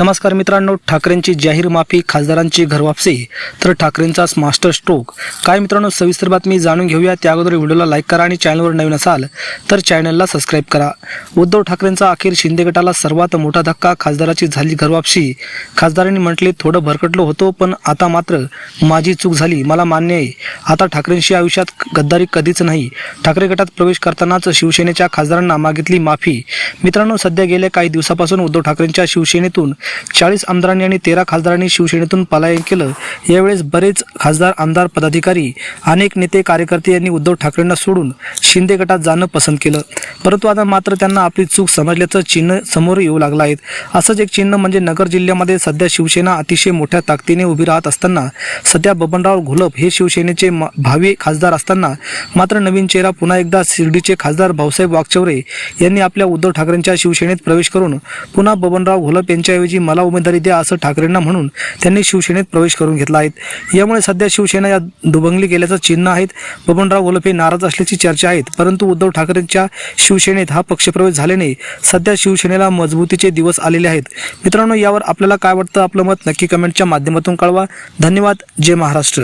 नमस्कार मित्रांनो ठाकरेंची जाहीर माफी खासदारांची घरवापसी तर ठाकरेंचाच मास्टर स्ट्रोक काय मित्रांनो सविस्तर बातमी जाणून घेऊया. त्या अगोदर व्हिडिओला लाईक करा आणि चॅनलवर नवीन असाल तर चॅनलला सबस्क्राईब करा. उद्धव ठाकरेंचा अखेर शिंदे गटाला सर्वात मोठा धक्का खासदाराची झाली घरवापसी. खासदारांनी म्हटले थोडं भरकटलो होतो पण आता मात्र माझी चूक झाली मला मान्य आहे. आता ठाकरेंशी आयुष्यात गद्दारी कधीच नाही. ठाकरे गटात प्रवेश करतानाच शिवसेनेच्या खासदारांना मागितली माफी. मित्रांनो सध्या गेल्या काही दिवसापासून उद्धव ठाकरेंच्या शिवसेनेतून चाळीस आमदारांनी आणि तेरा खासदारांनी शिवसेनेतून पलायन केलं. यावेळेस बरेच खासदार आमदार पदाधिकारी अनेक नेते कार्यकर्ते यांनी उद्धव ठाकरेंना सोडून शिंदे गटात जाणं पसंत केलं. परंतु आता मात्र त्यांना आपली चूक समजल्याचं चिन्ह समोर येऊ लागलं आहे. असंच एक चिन्ह म्हणजे नगर जिल्ह्यामध्ये सध्या शिवसेना अतिशय मोठ्या ताकदीने उभी राहत असताना सध्या बबनराव घोलप हे शिवसेनेचे म- भावी खासदार असताना मात्र नवीन चेहरा पुन्हा एकदा शिर्डीचे खासदार भाऊसाहेब वागचौरे यांनी आपल्या उद्धव ठाकरेंच्या शिवसेनेत प्रवेश करून पुन्हा बबनराव घोलप यांच्याऐवजी मला उमेदवारी द्या असं ठाकरेंना म्हणून त्यांनी शिवसेनेत प्रवेश करून घेतला आहे. यामुळे सध्या शिवसेना या दुभंगली गेल्याचं चिन्ह आहेत. बबनराव घोलप हे नाराज असल्याची चर्चा आहेत. परंतु उद्धव ठाकरेंच्या शिव शिवसेनेत हा पक्षप्रवेश झाल्याने सध्या शिवसेनेला मजबूतीचे दिवस आलेले आहेत. मित्रांनो यावर आपल्याला काय वाटतं? आपलं मत नक्की कमेंटच्या माध्यमातून कळवा. धन्यवाद. जय महाराष्ट्र.